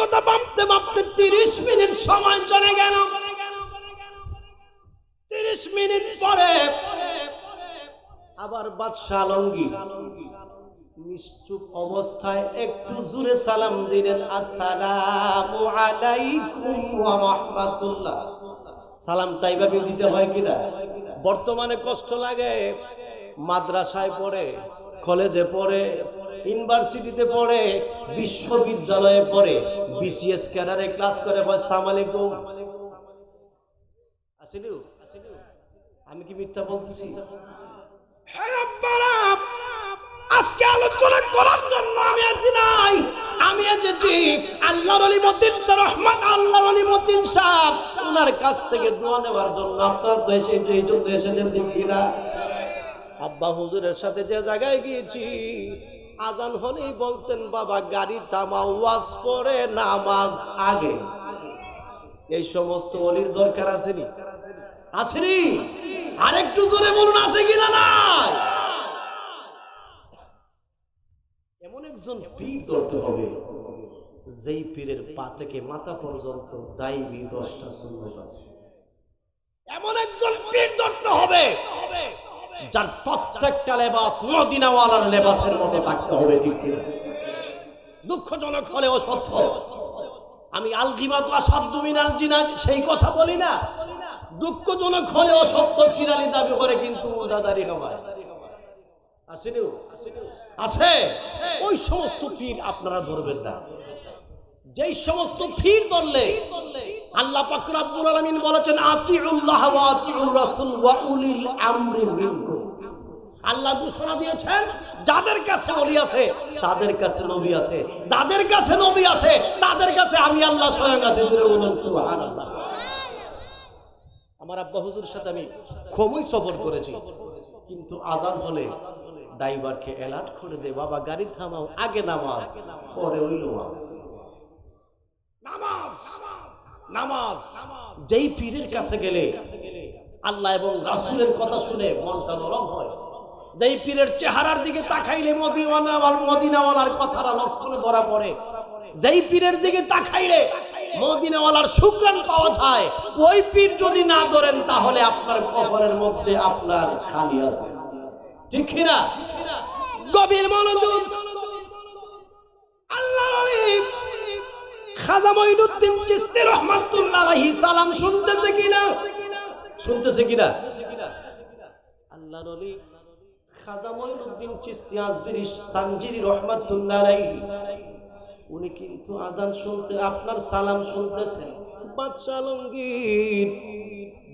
কথা ভাবতে ভাবতে তিরিশ মিনিট সময় চলে গেল। তিরিশ মিনিট পরে আবার বাদশাহ আলমগীর নিশ্চুপ অবস্থায় একটু জুড়ে সালাম দিলেন ওয়া রাহমাতুল্লাহ। সালামটা এইভাবে দিতে হয় কিনা? বর্তমানে কষ্ট লাগে, মাদ্রাসায় পড়ে, কলেজে পড়ে, ইউনিভার্সিটিতে পড়ে, বিশ্ববিদ্যালয়ে পড়ে। বিসিএস ক্যাডারে ক্লাস করে বলে, সালাম আলাইকুম। আসিলু আমি কি মিথ্যা বলতেছি? হ্যাঁ আজকে আলোচনা করার জন্য আমি আছি নাই। আমি এসেছি আল্লাহর আলী মদ্দিন শাহ রহমান আল্লাহর আলী মদ্দিন সাহ ওনার কাছ থেকে দোয়া নেওয়ার জন্য আপনার তো এসে এই জন্য এসেছেন দিকিরা আব্বা হুজুরের সাথে যে জায়গায় গিয়েছি আজান হলেই বলতেন, বাবা, গাড়ি থামা ওয়াজ পরে নামাজ আগে। এই সমস্ত অলির দরকার আসেনি? আসেনি? আরেকটু জোরে বলুন, আছে কিনা নাই? এমন একজন পীর হবে, যেই পীরের পা থেকে মাথা পর্যন্ত দায়ী দশটা সুন্দর আছে এমন একজন পীর ধরতে হবে যার প্রত্যেকটা লেবাস মদিনাওয়ালার লেবাসের মতো থাকতে হবে দুঃখজনক হলেও সত্য। আমি আলগিমা তো আসাদ্দু মিনাল জিনা সেই কথা বলি না। দুঃখজনক হলেও সত্য ফিরালি দাবি করে কিন্তু দাদারি আসেনি আছে? ওই সমস্ত পীর আপনারা ধরবেন না। যেই সমস্ত পীর ধরলে আল্লাহ পাক রব্বুল আলামিন বলেছেন, আতিউল্লাহ ওয়া আতিউর উলিল আল্লাহ ঘোষণা দিয়েছেন, যাদের কাছে অলি আছে, তাদের কাছে নবী আছে। যাদের কাছে নবী আছে, তাদের কাছে আমি আল্লাহ স্বয়ং আছি। আমার আব্বা হুজুর সাথে আমি খুবই সফর করেছি। কিন্তু আজান হলে ড্রাইভারকে অ্যালার্ট করে দে বাবা, গাড়ি থামাও, আগে নামাজ। পরে ওই নামাজ। নামাজ। নামাজ, যেই পীরের কাছে গেলে আল্লাহ এবং রাসূলের কথা শুনে মনটা নরম হয়। যেই পীরের চেহারার দিকে তাকাইলে মদিনাওয়ালার কথাটা লক্ষণে ধরা পড়ে। যেই পীরের দিকে তাকাইলে মদিনাওয়ালার সুগ্রাণ পাওয়া যায়, ওই পীর যদি না ধরেন, তাহলে আপনার কবরের মধ্যে আপনার খালি আছে। ঠিক কিনা? গভীর মনোযোগ আল্লাহ খাজা মঈনুদ্দিন চিশতি রহমাতুল্লাহ সালাম শুনতেছে কিনা? শুনতেছে কিনা? আল্লাহ নবী খাজা মঈনুদ্দিন চিশতি আজমিরি সানজিরি রহমাতুল্লাহ আলাইহি। উনি কিন্তু আজান শুনতে, আপনার সালাম শুনতেছেন বাদশাহ আলমগীর,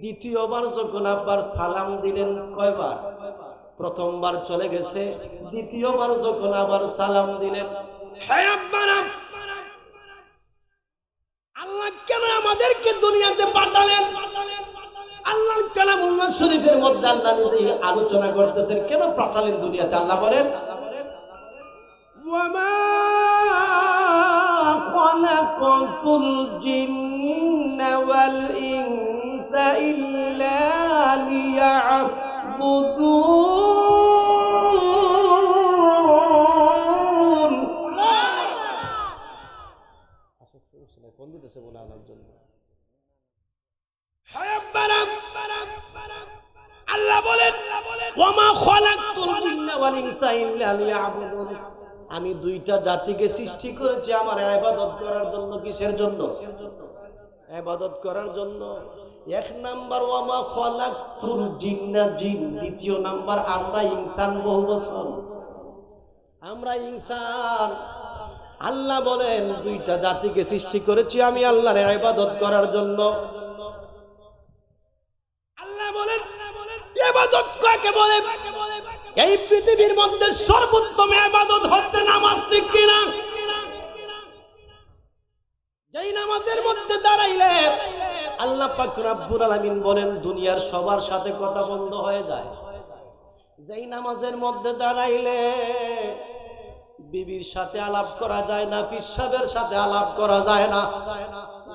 দ্বিতীয়বার যখন আব্বার সালাম দিলেন, কয়বার? প্রথমবার চলে গেছে, দ্বিতীয়বার যখন আবার সালাম দিলেন। হ্যাঁ আব্বারা শরীফের মধ্যে আল্লাহ নিজে আলোচনা করতেছেন কেন পাঠালেন দুনিয়াতে আল্লাহ বলেন وما خلقت الجن والإنس إلا ليعبدون লিয়াবুদুন আমি দুইটা জাতিকে সৃষ্টি করেছি আমার ইবাদত করার জন্য কিসের জন্য? ইবাদত করার জন্য। এক নাম্বার, ওয়ামা খলাকতুল জিন্না জিন। দ্বিতীয় নাম্বার, আমরা ইনসান বহু বছর। আমরা ইনসান। আল্লাহ বলেন, দুইটা জাতিকে সৃষ্টি করেছি আমি আল্লাহর ইবাদত করার জন্য। আল্লাহ বলেন ইবাদত কাকে বলে এই পৃথিবীর মধ্যে সর্বোত্তম ইবাদত হচ্ছে নামাজ, ঠিক কিনা? যেই নামাজের মধ্যে দাঁড়াইলে আল্লাহ পাক রব্বুল আলামিন বলেন, দুনিয়ার সবার সাথে কথা বন্ধ হয়ে যায়। যেই নামাজের মধ্যে দাঁড়াইলে বিবির সাথে আলাপ করা যায় না, পিসাবের সাথে আলাপ করা যায় না।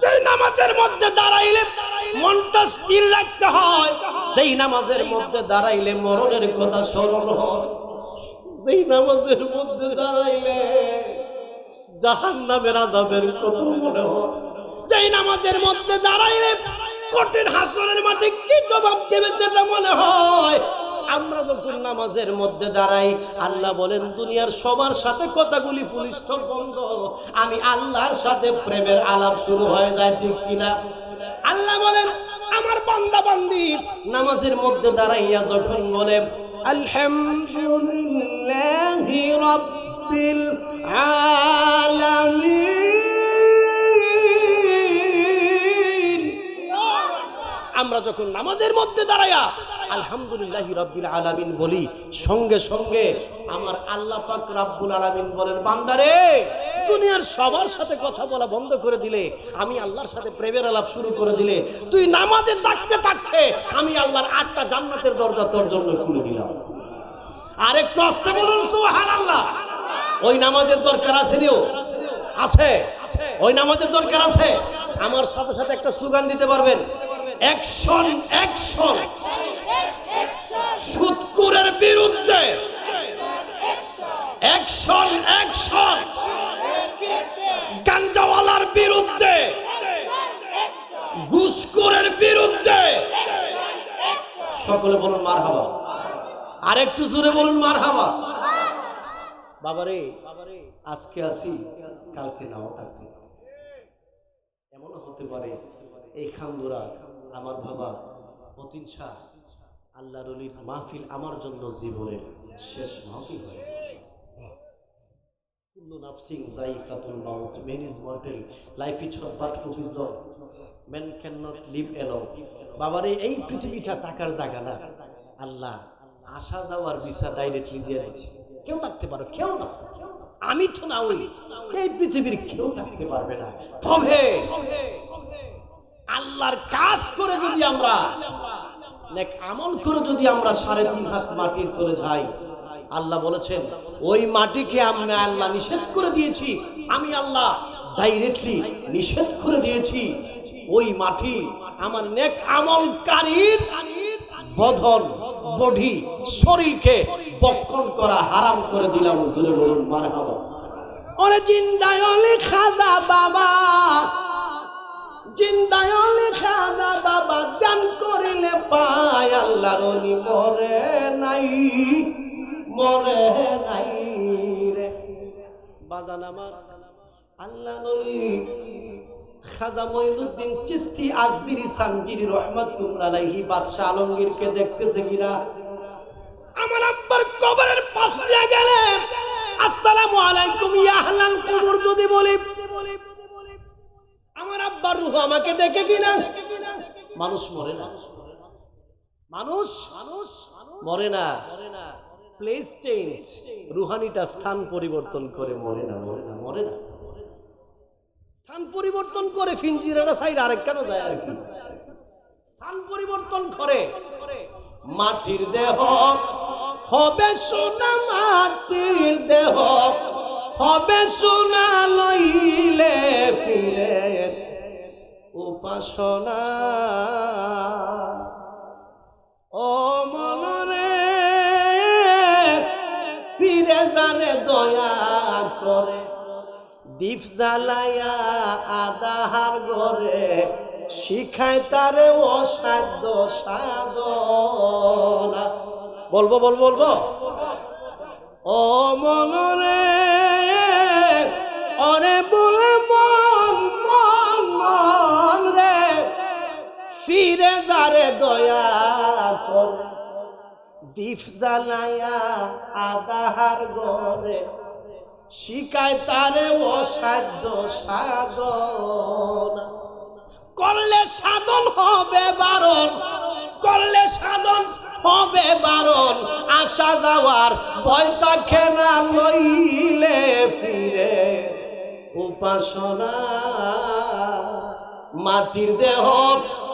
যেই নামাজের মধ্যে দাঁড়াইলে মনটা স্থির রাখতে হয়। যেই নামাজের মধ্যে দাঁড়াইলে মরণের কথা স্মরণ হয়, যেই নামাজের মধ্যে দাঁড়াইলে জাহান নামের আজাবের কথা মনে হয়, যেই নামাজের মধ্যে দাঁড়াইলে কঠিন হাসনের মাঠে কি জবাব দেবে সেটা মনে হয়? আমরা যখন নামাজের মধ্যে দাঁড়াই, আল্লাহ বলেন, দুনিয়ার সবার সাথে কথাগুলি পুলিশ বন্ধ। আমি আল্লাহর সাথে প্রেমের আলাপ শুরু হয়ে যায় ঠিক কিনা? আল্লাহ বলেন আমার বান্দা বান্দি নামাজের মধ্যে দাঁড়াইয়া যখন বলে, আলহামদুলিল্লাহি আমরা যখন নামাজের মধ্যে দাঁড়াইয়া আলহামদুলিল্লাহ রব্বিল আলামিন বলি, সঙ্গে সঙ্গে আমার আল্লাহ পাক রাব্বুল আলামিন বলেন বান্দারে দুনিয়ার সবার সাথে কথা বলা বন্ধ করে দিলে আমি আল্লাহর সাথে প্রেমের আলাপ শুরু করে দিলে তুই নামাজের ডাকতে পারছে আমি আল্লাহর আটটা জান্নাতের দরজা তোর জন্য খুলে দিলাম। আর একটু আসতে বলুন সুবহানাল্লাহ। ওই নামাজের দরকার আছে নিও। আছে। ওই নামাজের দরকার আছে। আমার সাথে সাথে একটা স্লোগান দিতে পারবেন। Action action. সুৎকুরের বিরুদ্ধে। সকলে বলুন মার হাবা আর একটু জোরে বলুন মার হাবা বাবারে, আজকে আসি, কালকে নাও থাকতে পারে। এমনও হতে পারে, এই খান্দুরা, আমার বাবা, মতিন শাহ আল্লাহ রলির মাহফিল আমার জন্য জীবনের শেষ মাহফিল হয়ে কুল্লু নাফসিং, জাইকাতুল মাউত man is mortal, life is short but hope is long man can not live বাবারে, এই পৃথিবীটা টাকার জায়গা না। আল্লাহ, আসা যাওয়ার ভিসা ডাইরেক্টলি দিয়ে কেউ থাকতে পারো, কেউ না। আমি তো না ওই এই পৃথিবীর কেউ থাকতে পারবে না। তবে আল্লাহর কাজ করে যদি আমরা আমল করে যদি আমরা সাড়ে তিন হাত মাটির করে যাই, আল্লাহ বলেছেন, ওই মাটিকে আমি আল্লাহ নিষেধ করে দিয়েছি। আমি আল্লাহ ডাইরেক্টলি নিষেধ করে দিয়েছি। ওই মাটি আমার নেক আমলকারীর বধন বডি শরীরকে বক্ষণ করা হারাম করে দিলাম, জোরে বলুন, মারহাবা। ওরে জিন্দায়লে খাজা বাবা, জিন্দায়লে খাজা বাবা জ্ঞান করিলে পায় আল্লাহর অলি, মরে নাই মরে নাই রে। বাজান আমার আল্লাহ নলি খাজা মঈনুদ্দিন চিস্তি আজমিরি সানজিরি রহমাতুল্লাহ আলাইহি বাদশা আলমগীরকে দেখতেছে কিনা? আমার আব্বার কবরের পাশ দিয়ে গেলেন। আসসালামু আলাইকুম, ইয়া আহলাল কবর, যদি বলি। আমার আব্বার রূহ আমাকে দেখে কিনা? মানুষ মরে না। মানুষ মানুষ মরে না। প্লেস চেঞ্জ রুহানিটা স্থান পরিবর্তন করে মরে না মরে না মরে না। স্থান পরিবর্তন করে ফিঞ্জিরাটা সাইড আরেক কেন যায় আর কি? স্থান পরিবর্তন করে। মাটির দেহ হবে সোনা, মাটির দেহ হবে সোনা, লইলে ফিরে উপাসনা। ও মনরে, ফিরে জানে দয়া করে। দীপ জ্বালাইয়া আদাহার ঘরে শিখায় তারে অসাধ্য সাধনা। বলব বলব বলব? ও মনরে, অরে বলে মন মন রে ফিরে যারে দয়া দীপ জ্বালাইয়া আদাহার ঘরে শিকায় তারে অসাধ্য সাধন। করলে সাধন হবে বারণ, করলে সাধন হবে বারণ। আসা যাওয়ার ভয় তাকে না লইলে ফিরে। উপাসনা, মাটির দেহ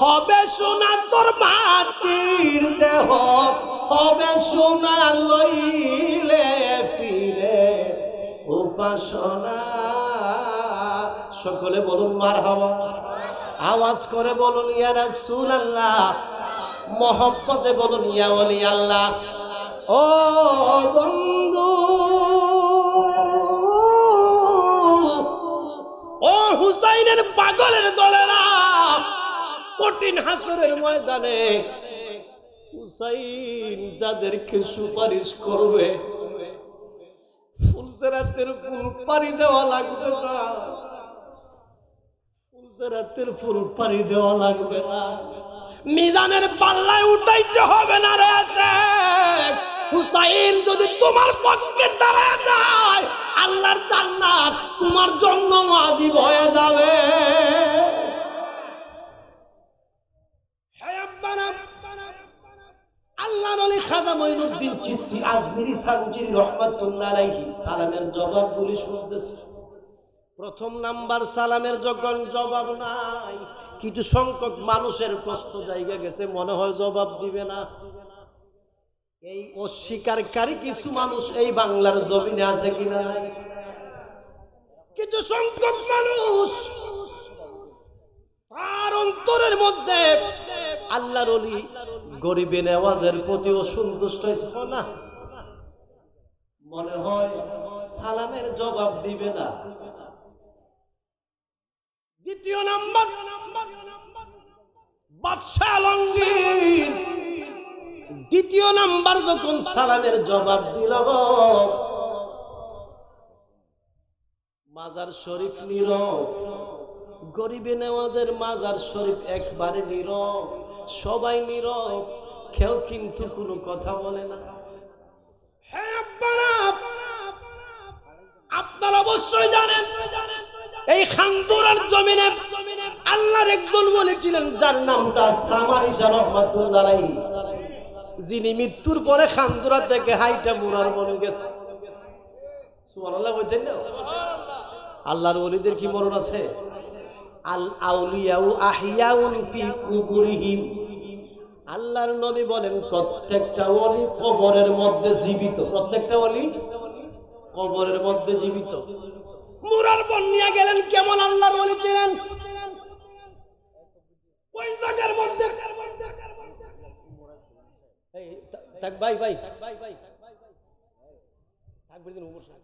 হবে সোনা, তোর মাটির দেহ হবে সোনা লইলে উপাসনা সকলে বলুন মার হাওয়া আওয়াজ করে বলুন, ইয়া রাসূলুল্লাহ। মহব্বতে বলুন, ইয়া আল্লাহ ও বন্ধু। হুসাইনের পাগলের দলেরা, কঠিন হাসরের ময়দানে হুসাইন যাদেরকে সুপারিশ করবে ফুলসেরাতের ফুল দেওয়া লাগবে না। ফুলসেরাতের ফুল দেওয়া লাগবে না। মিজানের পাল্লায় উঠাইতে হবে না রে। হুসাইন, যদি তোমার পক্ষে দাঁড়ায় যায়, আল্লাহর জান্নাত তোমার জন্য আজীব ভয়ে যাবে। প্রথম নাম্বার, সালামের যখন জবাব নাই, কিছু সংখ্যক মানুষের জায়গা গেছে, মনে হয় জবাব দিবে না। এই অস্বীকারী কিছু মানুষ এই বাংলার জমিনে আছে কিনা কিছু সংখ্যক মানুষ তার অন্তরের মধ্যে আল্লাহর অলি গরিবে নেওয়াজের প্রতি অসন্তুষ্ট হয়েছে না? মনে হয় সালামের জবাব দিবে না। দ্বিতীয় নাম্বার, বাদশাহ আলমগীর। দ্বিতীয় নাম্বার যখন সালামের জবাব দিল, মাজার শরীফ নীরব গরিবে নেওয়াজের মাজার শরীফ একবারে নীরব, সবাই নীরব, কেউ কিন্তু কোনো কথা বলে না। অবশ্যই আল্লাহর যার নামটা যিনি মৃত্যুর পরে হাইটা আল্লাহর ওলিদের কি মরণ আছে? আল আউলিয়াউ আহিয়াউন ফি কুবুরিহিম। আল্লাহর নবী বলেন, প্রত্যেকটা ওলি কবরের মধ্যে জীবিত। প্রত্যেকটা ওলি কবরের মধ্যে জীবিত। মুরার বন্যা গেলেন, কেমন আল্লাহর ওলি ছিলেন? ওই জায়গার মধ্যে। তাক ভাই ভাই। ভাই ভাই থাকবে দিন উপর সাহেব।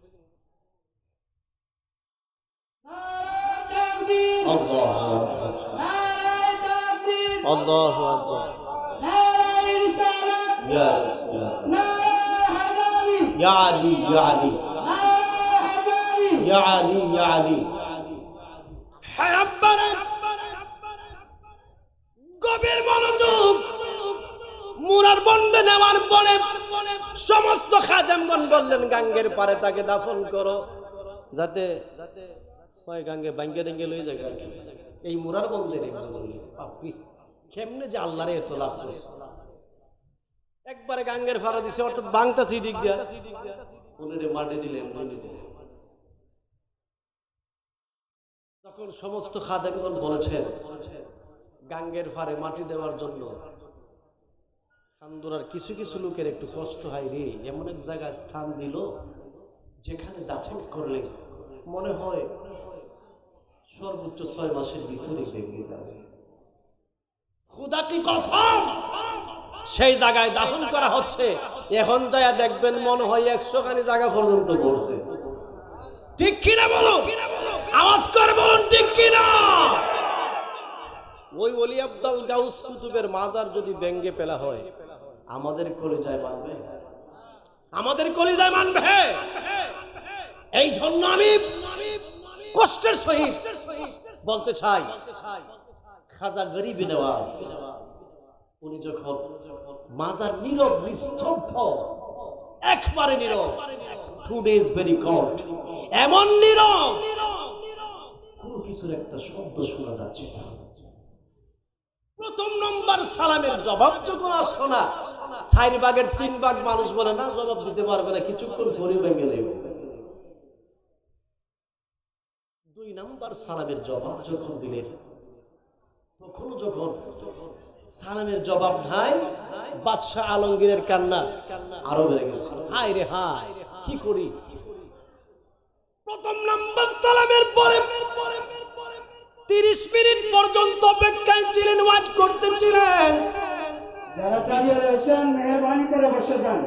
Ali, Ya Ali. গভীর মনোযোগ মুরার বন্ধে নেওয়ার পরে সমস্ত খাদেমগণ বললেন গাঙ্গের পারে তাকে দাফন করো যাতে যাতে হয় গাঙ্গে বাঙ্গে ডেঙ্গে লয়ে যায় আর কি। এই মুরার বন্ধের একজন কেমনে যে আল্লাহরে এত লাভ করেছে। একবারে গাঙ্গের ফাড়া দিছে, অর্থাৎ বাংতাছি দিক দিয়া। উনি মাটি দিলেন তখন সমস্ত খাদেমগণ বলেছেন, গাঙ্গের ফারে মাটি দেওয়ার জন্য খান্দুরার কিছু কিছু লোকের একটু কষ্ট হয় রে, এমন এক জায়গায় স্থান দিল, যেখানে দাফন করলে মনে হয় সর্বোচ্চ ছয় মাসের ভিতরে ভেঙে যাবে। খুদা কি কসম? সেই জায়গায় দাফন করা হচ্ছে। এখন যায়া দেখবেন মনে হয় একশো খানি জায়গা পর্যন্ত করছে। ঠিক কিনা বলুন? আওয়াজ করে বলুন, ঠিক কিনা? ওই অলি আব্দাল গাউস কুতুবের মাজার যদি ব্যঙ্গে পেলা হয়, আমাদের কলিজায় মানবে? আমাদের কলিজায় মানবে? এই জন্য আমি কষ্টের সহিত বলতে চাই, খাজা গরিব নেওয়াজ, উনি যখন মাজার নীরব, নিস্তব্ধ, একবারে নীরব টু ডেজ ভেরি কল্ড এমন নীরব, কোনো কিছুর একটা শব্দ শোনা যাচ্ছে প্রথম নম্বর সালামের জবাব যখন আসতো না, চার ভাগের তিন ভাগ মানুষ বলে, না জবাব দিতে পারবে না, কিছুক্ষণ শরীর ভেঙে নেবে দুই নাম্বার সালামের জবাব যখন দিলেন তখনও যখন সালামের জবাব নাই বাদশাহ আলমগীরের কান্না আরও বেড়ে গেছে। হায় রে হায় কি করি? প্রথম নাম্বার সালামের পরে তিরিশ মিনিট পর্যন্ত অপেক্ষায় ছিলেন ওয়াট করতেছিলেন। যারা দাঁড়িয়ে রয়েছেন মেহরবানি করে বসে যান।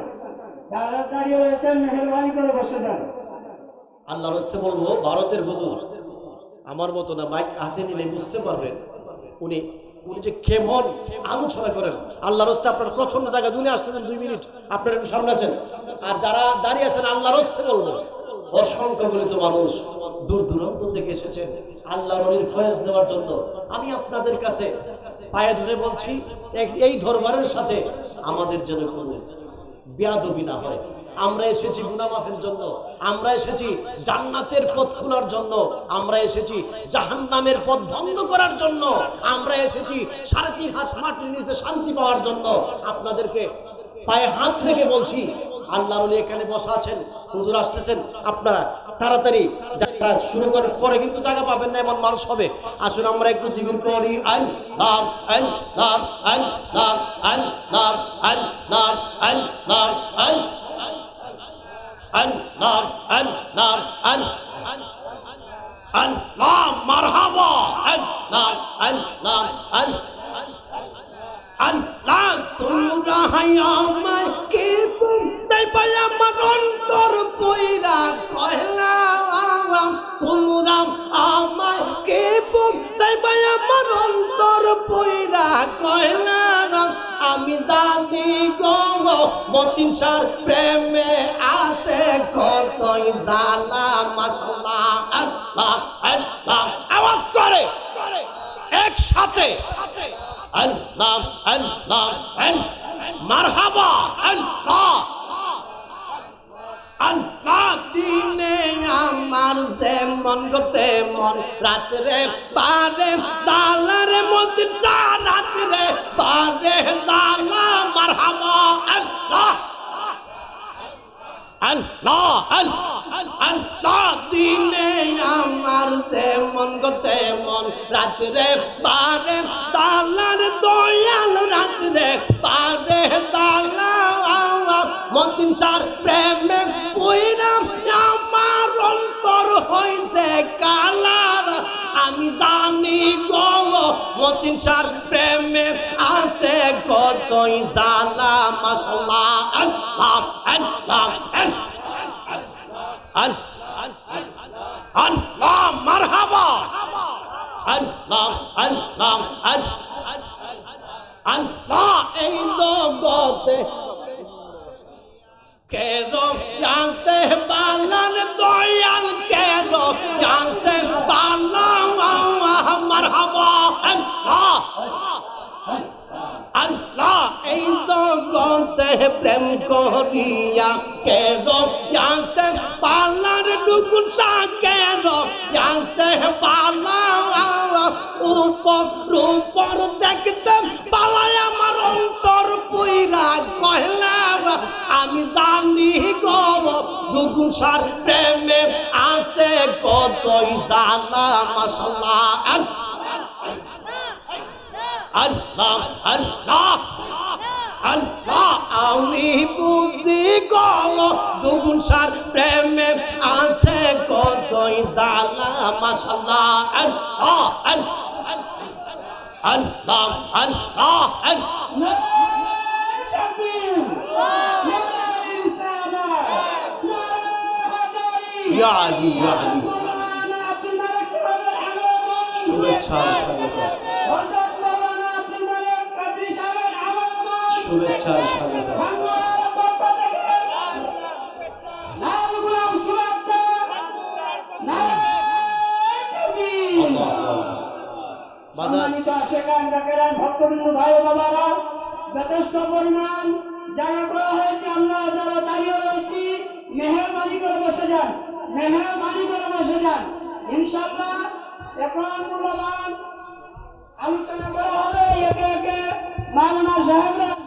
যারা দাঁড়িয়ে রয়েছেন মেহরবানি করে বসে যান। আল্লাহর হস্তে বলব ভারতের হুজুর আমার মতো না, মাইক হাতে নিলে বুঝতে পারবেন। উনি উনি যে কেমন আলোচনা করেন। আল্লাহ রস্তে আপনার প্রচণ্ড জায়গা দুনিয়া আসতেছেন, দুই মিনিট। আপনার একটু সামনে আছেন। আর যারা দাঁড়িয়ে আছেন আল্লাহ রস্তে বলব অসংখ্য গলিত মানুষ দূর দূরান্ত থেকে এসেছেন। আল্লাহ রলির ফয়েজ নেওয়ার জন্য। আমি আপনাদের কাছে পায়ে ধরে বলছি, এই দরবারের সাথে আমাদের যেন কোনো বেয়াদবি না হয়। আমরা এসেছি গুনামাফের জন্য, আমরা এসেছি জান্নাতের পথ খোলার জন্য, আমরা এসেছি জাহান্নামের পথ বন্ধ করার জন্য, আমরা এসেছি সাড়ে তিন হাত মাটির নিচে শান্তি পাওয়ার জন্য। আপনাদেরকে পায়ে হাত রেখে বলছি, আল্লাহর এখানে বসা আছেন, হুজুর আসতেছেন, আপনারা তাড়াতাড়ি যাত্রা শুরু করার পরে কিন্তু জায়গা পাবেন না, এমন মানুষ হবে। আসুন আমরা একটু জিকির করি আন নাম আন নাম আন নাম আন নাম আন নাম আন নাম আন আন নাম আন নাম আন আন নাম মারহাবা আন নাম আন নাম আন আল্লাহ, তোমরা আমায় কে তাই পাই আমার অন্তর পয়রা কয়লা তোমরা আমায় কে তাই পাই আমার অন্তর পয়রা কয়লা আমি জানি গো, মতিন সার প্রেমে আছে কতই জালা মাসলা আল্লাহ আল্লাহ। আওয়াজ করে। একসাথে। আল্লাহ আল্লাহ মারহাবা আল্লাহ আল্লাহ দিনে আমার যেমন গতে মন রাত্রে পারে জালার মধ্যে যা রাত্রে পারে জালা মারহাবা আল্লাহ আল্লাহ আল্লাহ দিনে আমার সে মন গতে মন রাত্রে পারে তালার দয়াল রাত্রে পারে তালা মন্দির সার প্রেমে পইরাম আমার অন্তর হইছে কালার। আমি জানি গো, মতিন সার প্রেমে আছে কতই জালা মশলা আল্লাহ আল্লাহ আল্লাহ আল্লাহ আল্লাহ আল্লাহ এই জগতে কেরো জানছে বালার দয়াল কেরো জানছে বালা মারহাবা আল্লাহ। প্রেম করিয়া কেরো জানছে বালার ডুকুন সা কেরো জানছে বালা উপর উপর দেখতে পালাই আমার অন্তর পইরা কহলা, আমি জানি গো দুগুসার প্রেমে আছে কতই জালা মশলা আল্লাহ আল্লাহ আল্লাহ আমি বুঝি গল দুগুন সার প্রেমে আছে কতই জালা মশলা আল্লাহ আল্লাহ আল্লাহ আল্লাহ ইয়া আলী ইয়া আলী শুভেচ্ছা স্বাগত ও বাবারা যথেষ্ট পরিমাণ জায়গা করা হয়েছে আমরা যারা দাঁড়িয়ে রয়েছি মেহরবানি করে বসে যান মেহরবানি করে বসে যান। ইনশাল্লাহ এখন মূল্যবান আলোচনা করা হবে। একে একে মাওলানা সাহেব